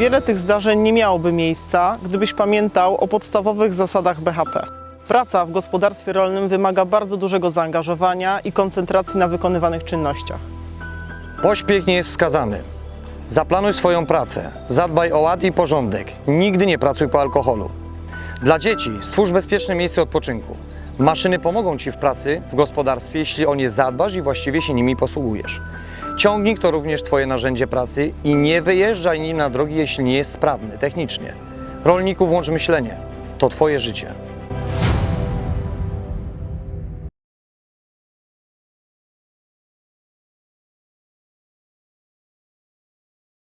Wiele tych zdarzeń nie miałoby miejsca, gdybyś pamiętał o podstawowych zasadach BHP. Praca w gospodarstwie rolnym wymaga bardzo dużego zaangażowania i koncentracji na wykonywanych czynnościach. Pośpiech nie jest wskazany. Zaplanuj swoją pracę, zadbaj o ład i porządek, nigdy nie pracuj po alkoholu. Dla dzieci stwórz bezpieczne miejsce odpoczynku. Maszyny pomogą Ci w pracy w gospodarstwie, jeśli o nie zadbasz i właściwie się nimi posługujesz. Ciągnik to również Twoje narzędzie pracy i nie wyjeżdżaj nim na drogi, jeśli nie jest sprawny technicznie. Rolniku włącz myślenie. To Twoje życie.